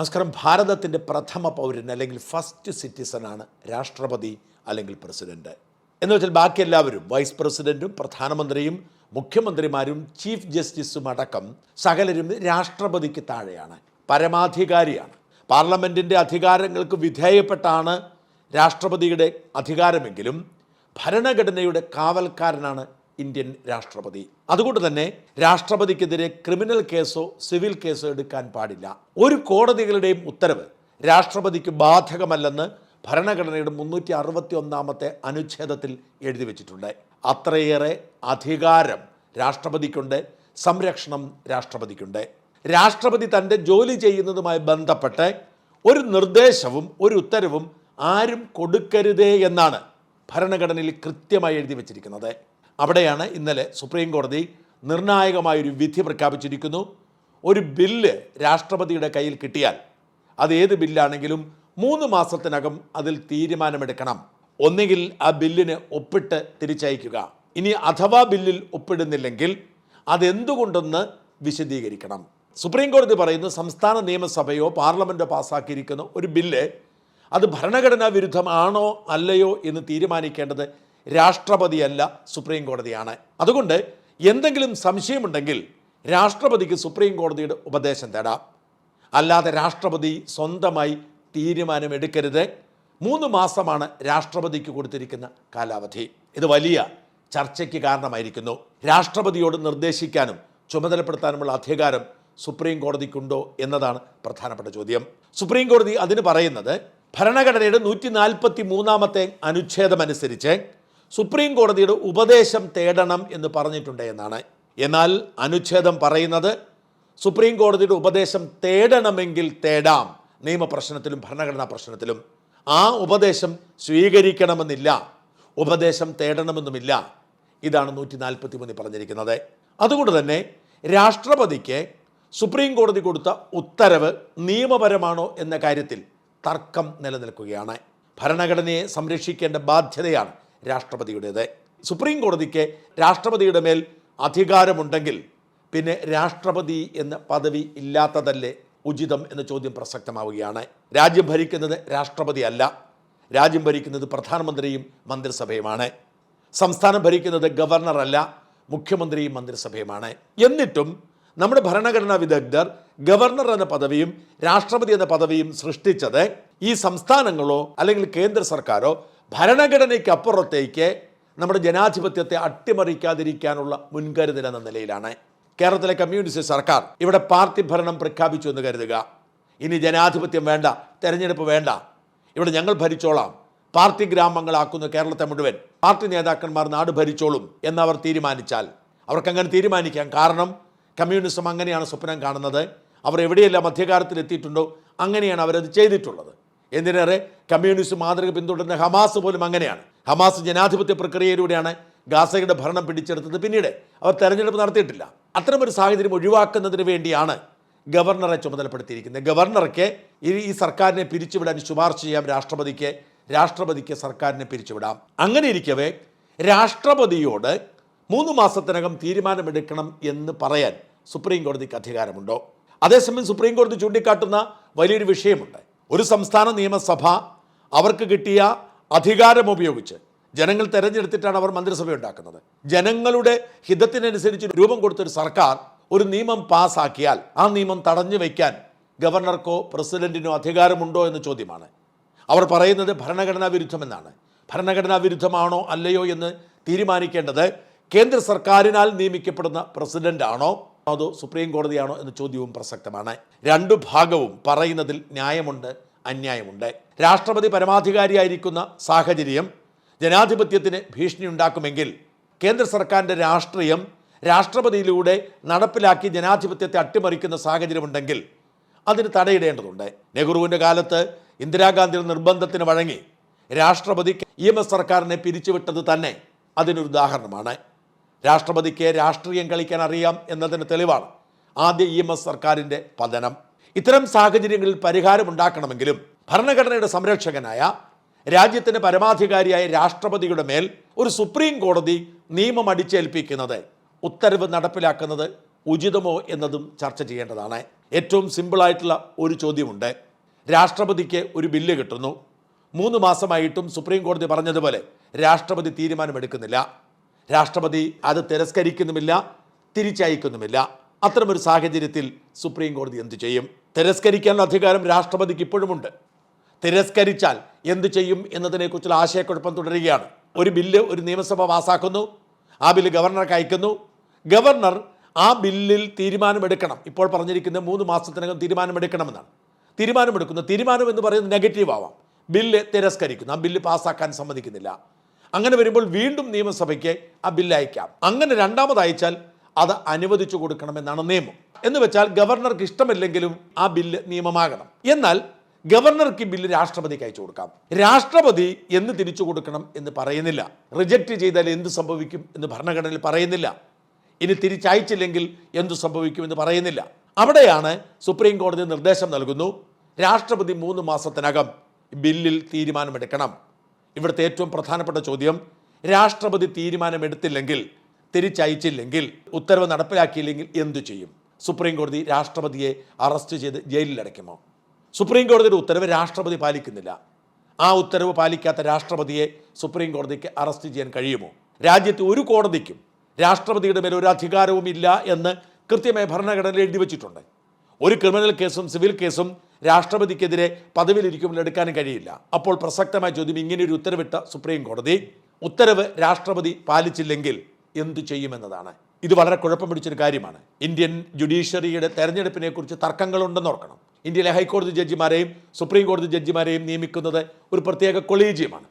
നമസ്കാരം. ഭാരതത്തിന്റെ പ്രഥമ പൗരൻ അല്ലെങ്കിൽ ഫസ്റ്റ് സിറ്റിസണാണ് രാഷ്ട്രപതി അല്ലെങ്കിൽ പ്രസിഡന്റ് എന്ന് വെച്ചാൽ ബാക്കി എല്ലാവരും വൈസ് പ്രസിഡന്റും പ്രധാനമന്ത്രിയും മുഖ്യമന്ത്രിമാരും ചീഫ് ജസ്റ്റിസും അടക്കം സകലരും രാഷ്ട്രപതിക്ക് താഴെയാണ് പരമാധികാരിയാണ്. പാർലമെന്റിന്റെ അധികാരങ്ങൾക്ക് വിധേയപ്പെട്ടാണ് രാഷ്ട്രപതിയുടെ അധികാരമെങ്കിലും ഭരണഘടനയുടെ കാവൽക്കാരനാണ് ഇന്ത്യൻ രാഷ്ട്രപതി. അതുകൊണ്ട് തന്നെ രാഷ്ട്രപതിക്കെതിരെ ക്രിമിനൽ കേസോ സിവിൽ കേസോ എടുക്കാൻ പാടില്ല. ഒരു കോടതികളുടെയും ഉത്തരവ് രാഷ്ട്രപതിക്ക് ബാധകമല്ലെന്ന് ഭരണഘടനയുടെ മുന്നൂറ്റി അറുപത്തി ഒന്നാമത്തെ അനുച്ഛേദത്തിൽ എഴുതി വച്ചിട്ടുണ്ട്. അത്രയേറെ അധികാരം രാഷ്ട്രപതിക്കുണ്ട് സംരക്ഷണം രാഷ്ട്രപതിക്കുണ്ട്. രാഷ്ട്രപതി തന്റെ ജോലി ചെയ്യുന്നതുമായി ബന്ധപ്പെട്ട് ഒരു നിർദ്ദേശവും ഒരു ഉത്തരവും ആരും കൊടുക്കരുതേ എന്നാണ് ഭരണഘടനയിൽ കൃത്യമായി എഴുതി വച്ചിരിക്കുന്നത്. അവിടെയാണ് ഇന്നലെ സുപ്രീം കോടതി നിർണായകമായൊരു വിധി പ്രഖ്യാപിച്ചിരിക്കുന്നു. ഒരു ബില്ല് രാഷ്ട്രപതിയുടെ കയ്യിൽ കിട്ടിയാൽ അത് ഏത് ബില്ലാണെങ്കിലും മൂന്ന് മാസത്തിനകം അതിൽ തീരുമാനമെടുക്കണം. ഒന്നുകിൽ ആ ബില്ലിന് ഒപ്പിട്ട് തിരിച്ചയക്കുക. ഇനി അഥവാ ബില്ലിൽ ഒപ്പിടുന്നില്ലെങ്കിൽ അതെന്തുകൊണ്ടെന്ന് വിശദീകരിക്കണം. സുപ്രീം കോടതി പറയുന്നു സംസ്ഥാന നിയമസഭയോ പാർലമെന്റോ പാസ്സാക്കിയിരിക്കുന്ന ഒരു ബില്ല് അത് ഭരണഘടനാ വിരുദ്ധമാണോ അല്ലയോ എന്ന് തീരുമാനിക്കേണ്ടത് രാഷ്ട്രപതിയല്ല സുപ്രീം കോടതിയാണ്. അതുകൊണ്ട് എന്തെങ്കിലും സംശയമുണ്ടെങ്കിൽ രാഷ്ട്രപതിക്ക് സുപ്രീം കോടതിയുടെ ഉപദേശം തേടാം. അല്ലാതെ രാഷ്ട്രപതി സ്വന്തമായി തീരുമാനമെടുക്കരുത്. മൂന്ന് മാസമാണ് രാഷ്ട്രപതിക്ക് കൊടുത്തിരിക്കുന്ന കാലാവധി. ഇത് വലിയ ചർച്ചയ്ക്ക് കാരണമായിരിക്കുന്നു. രാഷ്ട്രപതിയോട് നിർദ്ദേശിക്കാനും ചുമതലപ്പെടുത്താനുമുള്ള അധികാരം സുപ്രീം കോടതിക്കുണ്ടോ എന്നതാണ് പ്രധാനപ്പെട്ട ചോദ്യം. സുപ്രീം കോടതി അതിന് പറയുന്നത് ഭരണഘടനയുടെ നൂറ്റി നാൽപ്പത്തി മൂന്നാമത്തെ അനുച്ഛേദമനുസരിച്ച് സുപ്രീം കോടതിയുടെ ഉപദേശം തേടണം എന്ന് പറഞ്ഞിട്ടുണ്ട് എന്നാണ്. എന്നാൽ അനുച്ഛേദം പറയുന്നത് സുപ്രീം കോടതിയുടെ ഉപദേശം തേടണമെങ്കിൽ തേടാം. നിയമപ്രശ്നത്തിലും ഭരണഘടനാ പ്രശ്നത്തിലും. ആ ഉപദേശം സ്വീകരിക്കണമെന്നില്ല. ഉപദേശം തേടണമെന്നുമില്ല. ഇതാണ് നൂറ്റി നാൽപ്പത്തി മൂന്നിൽ പറഞ്ഞിരിക്കുന്നത്. അതുകൊണ്ട് തന്നെ രാഷ്ട്രപതിക്ക് സുപ്രീം കോടതി കൊടുത്ത ഉത്തരവ് നിയമപരമാണോ എന്ന കാര്യത്തിൽ തർക്കം നിലനിൽക്കുകയാണ്. ഭരണഘടനയെ സംരക്ഷിക്കേണ്ട ബാധ്യതയാണ് രാഷ്ട്രപതിയുടേത്. സുപ്രീം കോടതിക്ക് രാഷ്ട്രപതിയുടെ മേൽ അധികാരമുണ്ടെങ്കിൽ പിന്നെ രാഷ്ട്രപതി എന്ന പദവി ഇല്ലാത്തതല്ലേ ഉചിതം എന്ന ചോദ്യം പ്രസക്തമാവുകയാണ്. രാജ്യം ഭരിക്കുന്നത് രാഷ്ട്രപതി അല്ല രാജ്യം ഭരിക്കുന്നത് പ്രധാനമന്ത്രിയും മന്ത്രിസഭയുമാണ്. സംസ്ഥാനം ഭരിക്കുന്നത് ഗവർണറല്ല മുഖ്യമന്ത്രിയും മന്ത്രിസഭയുമാണ്. എന്നിട്ടും നമ്മുടെ ഭരണഘടനാ വിദഗ്ധർ ഗവർണർ എന്ന പദവിയും രാഷ്ട്രപതി എന്ന പദവിയും സൃഷ്ടിച്ചത് ഈ സംസ്ഥാനങ്ങളോ അല്ലെങ്കിൽ കേന്ദ്ര സർക്കാരോ ഭരണഘടനയ്ക്ക് അപ്പുറത്തേക്ക് നമ്മുടെ ജനാധിപത്യത്തെ അട്ടിമറിക്കാതിരിക്കാനുള്ള മുൻകരുതൽ എന്ന നിലയിലാണ് കേരളത്തിലെ കമ്മ്യൂണിസ്റ്റ് സർക്കാർ ഇവിടെ പാർട്ടി ഭരണം പ്രഖ്യാപിച്ചു എന്ന് കരുതുക. ഇനി ജനാധിപത്യം വേണ്ട തെരഞ്ഞെടുപ്പ് വേണ്ട. ഇവിടെ ഞങ്ങൾ ഭരിച്ചോളാം. പാർട്ടി ഗ്രാമങ്ങളാക്കുന്ന കേരളത്തെ മുഴുവൻ പാർട്ടി നേതാക്കന്മാർ നാട് ഭരിച്ചോളും എന്നവർ തീരുമാനിച്ചാൽ. അവർക്കങ്ങനെ തീരുമാനിക്കാം. കാരണം കമ്മ്യൂണിസം അങ്ങനെയാണ് സ്വപ്നം കാണുന്നത്. അവർ എവിടെയെല്ലാം അധികാരത്തിൽ എത്തിയിട്ടുണ്ടോ അങ്ങനെയാണ് അവരത് ചെയ്തിട്ടുള്ളത്. എന്തിനേറെ? കമ്മ്യൂണിസ്റ്റ് മാതൃക പിന്തുടരുന്ന ഹമാസ് പോലും അങ്ങനെയാണ്. ഹമാസ് ജനാധിപത്യ പ്രക്രിയയിലൂടെയാണ് ഗാസയുടെ ഭരണം പിടിച്ചെടുത്തത്. പിന്നീട് അവർ തെരഞ്ഞെടുപ്പ് നടത്തിയിട്ടില്ല. അത്തരമൊരു സാഹചര്യം ഒഴിവാക്കുന്നതിന് വേണ്ടിയാണ് ഗവർണറെ ചുമതലപ്പെടുത്തിയിരിക്കുന്നത്. ഗവർണർക്ക് ഈ ഈ സർക്കാരിനെ പിരിച്ചുവിടാൻ ശുപാർശ ചെയ്യാം. രാഷ്ട്രപതിക്ക് രാഷ്ട്രപതിക്ക് സർക്കാരിനെ പിരിച്ചുവിടാം. അങ്ങനെ ഇരിക്കവേ രാഷ്ട്രപതിയോട് മൂന്ന് മാസത്തിനകം തീരുമാനമെടുക്കണം എന്ന് പറയാൻ സുപ്രീം കോടതിക്ക് അധികാരമുണ്ടോ? അതേസമയം സുപ്രീം കോടതി ചൂണ്ടിക്കാട്ടുന്ന വലിയൊരു വിഷയമുണ്ട്. ഒരു സംസ്ഥാന നിയമസഭ അവർക്ക് കിട്ടിയ അധികാരം ഉപയോഗിച്ച് ജനങ്ങൾ തെരഞ്ഞെടുത്തിട്ടാണ് അവർ മന്ത്രിസഭ ഉണ്ടാക്കുന്നത്. ജനങ്ങളുടെ ഹിതത്തിനനുസരിച്ച് രൂപം കൊടുത്തൊരു സർക്കാർ ഒരു നിയമം പാസ്സാക്കിയാൽ ആ നിയമം തടഞ്ഞു വയ്ക്കാൻ ഗവർണർക്കോ പ്രസിഡന്റിനോ അധികാരമുണ്ടോ എന്ന ചോദ്യമാണ്. അവർ പറയുന്നത് ഭരണഘടനാ വിരുദ്ധമെന്നാണ്. ഭരണഘടനാ വിരുദ്ധമാണോ അല്ലയോ എന്ന് തീരുമാനിക്കേണ്ടത് കേന്ദ്ര സർക്കാരിനാൽ നിയമിക്കപ്പെടുന്ന പ്രസിഡന്റ് ആണോ അതോ സുപ്രീം കോടതിയാണോ എന്ന ചോദ്യവും പ്രസക്തമാണ്. രണ്ടു ഭാഗവും പറയുന്നതിൽ ന്യായമുണ്ട് അന്യായമുണ്ട്. രാഷ്ട്രപതി പരമാധികാരിയായിരിക്കുന്ന സാഹചര്യം ജനാധിപത്യത്തിന് ഭീഷണി ഉണ്ടാക്കുമെങ്കിൽ കേന്ദ്ര സർക്കാരിന്റെ രാഷ്ട്രീയം രാഷ്ട്രപതിയിലൂടെ നടപ്പിലാക്കി ജനാധിപത്യത്തെ അട്ടിമറിക്കുന്ന സാഹചര്യമുണ്ടെങ്കിൽ അതിന് തടയിടേണ്ടതുണ്ട്. നെഹ്റുവിന്റെ കാലത്ത് ഇന്ദിരാഗാന്ധിയുടെ നിർബന്ധത്തിന് വഴങ്ങി രാഷ്ട്രപതി ഇ എം എസ് സർക്കാരിനെ പിരിച്ചുവിട്ടത് തന്നെ അതിനൊരു ഉദാഹരണമാണ്. രാഷ്ട്രപതിക്ക് രാഷ്ട്രീയം കളിക്കാൻ അറിയാം എന്നതിന് തെളിവാണ് ആദ്യ ഇ എം എസ് സർക്കാരിന്റെ പതനം. ഇത്തരം സാഹചര്യങ്ങളിൽ പരിഹാരം ഉണ്ടാക്കണമെങ്കിലും ഭരണഘടനയുടെ സംരക്ഷകനായ രാജ്യത്തിന്റെ പരമാധികാരിയായ രാഷ്ട്രപതിയുടെ മേൽ ഒരു സുപ്രീം കോടതി നിയമം അടിച്ചേൽപ്പിക്കുന്നത് ഉത്തരവ് നടപ്പിലാക്കുന്നത് ഉചിതമോ എന്നതും ചർച്ച ചെയ്യേണ്ടതാണ്. ഏറ്റവും സിമ്പിളായിട്ടുള്ള ഒരു ചോദ്യമുണ്ട്. രാഷ്ട്രപതിക്ക് ഒരു ബില്ല് കിട്ടുന്നു. മൂന്ന് മാസമായിട്ടും സുപ്രീം കോടതി പറഞ്ഞതുപോലെ രാഷ്ട്രപതി തീരുമാനമെടുക്കുന്നില്ല. രാഷ്ട്രപതി അത് തിരസ്കരിക്കുന്നുമില്ല തിരിച്ചയക്കുന്നുമില്ല. അത്തരമൊരു സാഹചര്യത്തിൽ സുപ്രീം കോടതി എന്തു ചെയ്യും? തിരസ്കരിക്കാനുള്ള അധികാരം രാഷ്ട്രപതിക്ക് ഇപ്പോഴുമുണ്ട്. തിരസ്കരിച്ചാൽ എന്തു ചെയ്യും എന്നതിനെക്കുറിച്ചുള്ള ആശയക്കുഴപ്പം തുടരുകയാണ്. ഒരു ബില്ല് ഒരു നിയമസഭ പാസ്സാക്കുന്നു ആ ബില്ല് ഗവർണർക്ക് അയക്കുന്നു. ഗവർണർ ആ ബില്ലിൽ തീരുമാനമെടുക്കണം. ഇപ്പോൾ പറഞ്ഞിരിക്കുന്ന മൂന്ന് മാസത്തിനകം തീരുമാനമെടുക്കണമെന്നാണ്. തീരുമാനമെടുക്കുന്നു. തീരുമാനം എന്ന് പറയുന്നത് നെഗറ്റീവ് ആവാം ബില്ല് തിരസ്കരിക്കുന്നു. ആ ബില്ല് പാസ്സാക്കാൻ സമ്മതിക്കുന്നില്ല. അങ്ങനെ വരുമ്പോൾ വീണ്ടും നിയമസഭയ്ക്ക് ആ ബില്ല് അയക്കാം. അങ്ങനെ രണ്ടാമത് അയച്ചാൽ അത് അനുവദിച്ചു കൊടുക്കണമെന്നാണ് നിയമം. എന്ന് വെച്ചാൽ ഗവർണർക്ക് ഇഷ്ടമില്ലെങ്കിലും ആ ബില്ല് നിയമമാകണം. എന്നാൽ ഗവർണർക്ക് ബില്ല് രാഷ്ട്രപതിക്ക് അയച്ചു കൊടുക്കാം. രാഷ്ട്രപതി എന്ന് തിരിച്ചു കൊടുക്കണം എന്ന് പറയുന്നില്ല. റിജക്റ്റ് ചെയ്താൽ എന്ത് സംഭവിക്കും എന്ന് ഭരണഘടനയിൽ പറയുന്നില്ല. ഇനി തിരിച്ചയച്ചില്ലെങ്കിൽ എന്തു സംഭവിക്കും എന്ന് പറയുന്നില്ല. അവിടെയാണ് സുപ്രീം കോടതി നിർദ്ദേശം നൽകുന്നു രാഷ്ട്രപതി മൂന്ന് മാസത്തിനകം ബില്ലിൽ തീരുമാനമെടുക്കണം. ഇവിടുത്തെ ഏറ്റവും പ്രധാനപ്പെട്ട ചോദ്യം രാഷ്ട്രപതി തീരുമാനമെടുത്തില്ലെങ്കിൽ തിരിച്ചയച്ചില്ലെങ്കിൽ ഉത്തരവ് നടപ്പിലാക്കിയില്ലെങ്കിൽ എന്തു ചെയ്യും? സുപ്രീം കോടതി രാഷ്ട്രപതിയെ അറസ്റ്റ് ചെയ്ത് ജയിലിലടയ്ക്കുമോ? സുപ്രീം കോടതിയുടെ ഉത്തരവ് രാഷ്ട്രപതി പാലിക്കുന്നില്ല. ആ ഉത്തരവ് പാലിക്കാത്ത രാഷ്ട്രപതിയെ സുപ്രീം കോടതിക്ക് അറസ്റ്റ് ചെയ്യാൻ കഴിയുമോ? രാജ്യത്തെ ഒരു കോടതിക്കും രാഷ്ട്രപതിയുടെ മേൽ ഒരു അധികാരവും ഇല്ല എന്ന് കൃത്യമായി ഭരണഘടനയിൽ എഴുതി വച്ചിട്ടുണ്ട്. ഒരു ക്രിമിനൽ കേസും സിവിൽ കേസും രാഷ്ട്രപതിക്കെതിരെ പദവിയിലിരിക്കുമ്പോൾ എടുക്കാനും കഴിയില്ല. അപ്പോൾ പ്രസക്തമായ ചോദ്യം ഇങ്ങനെ ഒരു ഉത്തരവിട്ട സുപ്രീം കോടതി ഉത്തരവ് രാഷ്ട്രപതി പാലിച്ചില്ലെങ്കിൽ എന്തു ചെയ്യുമെന്നതാണ്. ഇത് വളരെ കുഴപ്പം പിടിച്ചൊരു കാര്യമാണ്. ഇന്ത്യൻ ജുഡീഷ്യറിയുടെ തെരഞ്ഞെടുപ്പിനെ കുറിച്ച് തർക്കങ്ങളുണ്ടെന്ന് ഓർക്കണം. ഇന്ത്യയിലെ ഹൈക്കോടതി ജഡ്ജിമാരെയും സുപ്രീം കോടതി ജഡ്ജിമാരെയും നിയമിക്കുന്നത് ഒരു പ്രത്യേക കൊളീജിയമാണ്.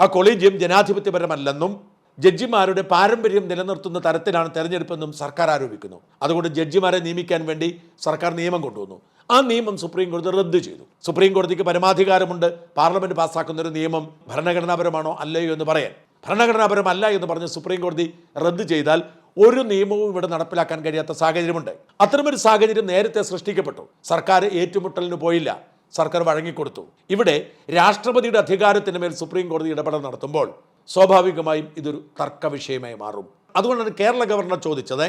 ആ കൊളീജിയം ജനാധിപത്യപരമല്ലെന്നും ജഡ്ജിമാരുടെ പാരമ്പര്യം നിലനിർത്തുന്ന തരത്തിലാണ് തെരഞ്ഞെടുപ്പെന്നും സർക്കാർ ആരോപിക്കുന്നു. അതുകൊണ്ട് ജഡ്ജിമാരെ നിയമിക്കാൻ വേണ്ടി സർക്കാർ നിയമം കൊണ്ടുവന്നു. ആ നിയമം സുപ്രീം കോടതി റദ്ദ് ചെയ്തു. സുപ്രീം കോടതിക്ക് പരമാധികാരമുണ്ട്. പാർലമെന്റ് പാസ്സാക്കുന്ന ഒരു നിയമം ഭരണഘടനാപരമാണോ അല്ലയോ എന്ന് പറയാൻ. ഭരണഘടനാപരമല്ല എന്ന് പറഞ്ഞ് സുപ്രീം കോടതി റദ്ദ് ചെയ്താൽ ഒരു നിയമവും ഇവിടെ നടപ്പിലാക്കാൻ കഴിയാത്ത സാഹചര്യമുണ്ട്. അത്തരമൊരു സാഹചര്യം നേരത്തെ സൃഷ്ടിക്കപ്പെട്ടു. സർക്കാർ ഏറ്റുമുട്ടലിന് പോയില്ല. സർക്കാർ വഴങ്ങിക്കൊടുത്തു. ഇവിടെ രാഷ്ട്രപതിയുടെ അധികാരത്തിന് മേൽ സുപ്രീം കോടതി ഇടപെടൽ നടത്തുമ്പോൾ സ്വാഭാവികമായും ഇതൊരു തർക്ക വിഷയമായി മാറും. അതുകൊണ്ടാണ് കേരള ഗവർണർ ചോദിച്ചത്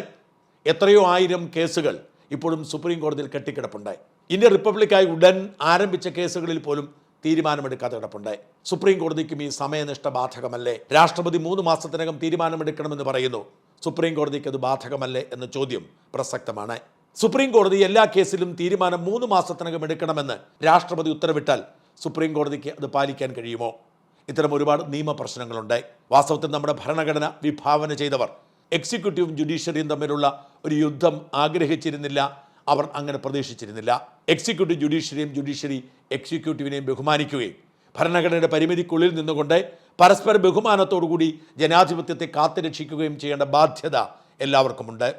എത്രയോ ആയിരം കേസുകൾ ഇപ്പോഴും സുപ്രീം കോടതിയിൽ കെട്ടിക്കിടപ്പുണ്ട് ഇന്ത്യ റിപ്പബ്ലിക്കായി ഉടൻ ആരംഭിച്ച കേസുകളിൽ പോലും തീരുമാനമെടുക്കാതെ കിടപ്പുണ്ട്. സുപ്രീം കോടതിക്കും ഈ സമയനിഷ്ഠ ബാധകമല്ലേ? രാഷ്ട്രപതി മൂന്ന് മാസത്തിനകം തീരുമാനമെടുക്കണമെന്ന് പറയുന്നു. സുപ്രീം കോടതിക്ക് അത് ബാധകമല്ലേ എന്ന ചോദ്യം പ്രസക്തമാണ്. സുപ്രീം കോടതി എല്ലാ കേസിലും തീരുമാനം മൂന്ന് മാസത്തിനകം എടുക്കണമെന്ന് രാഷ്ട്രപതി ഉത്തരവിട്ടാൽ സുപ്രീം കോടതിക്ക് അത് പാലിക്കാൻ കഴിയുമോ? ഇത്തരം ഒരുപാട് നിയമ പ്രശ്നങ്ങളുണ്ട്. വാസ്തവത്തിൽ നമ്മുടെ ഭരണഘടന വിഭാവന ചെയ്തവർ എക്സിക്യൂട്ടീവും ജുഡീഷ്യറിയും തമ്മിലുള്ള ഒരു യുദ്ധം ആഗ്രഹിച്ചിരുന്നില്ല. അവർ അങ്ങനെ പ്രതീക്ഷിച്ചിരുന്നില്ല. എക്സിക്യൂട്ടീവ് ജുഡീഷ്യറിയും ജുഡീഷ്യറി എക്സിക്യൂട്ടീവിനെയും ബഹുമാനിക്കുകയും ഭരണഘടനയുടെ പരിമിതിക്കുള്ളിൽ നിന്നുകൊണ്ട് പരസ്പര ബഹുമാനത്തോടുകൂടി ജനാധിപത്യത്തെ കാത്തുരക്ഷിക്കുകയും ചെയ്യേണ്ട ബാധ്യത എല്ലാവർക്കുമുണ്ട്.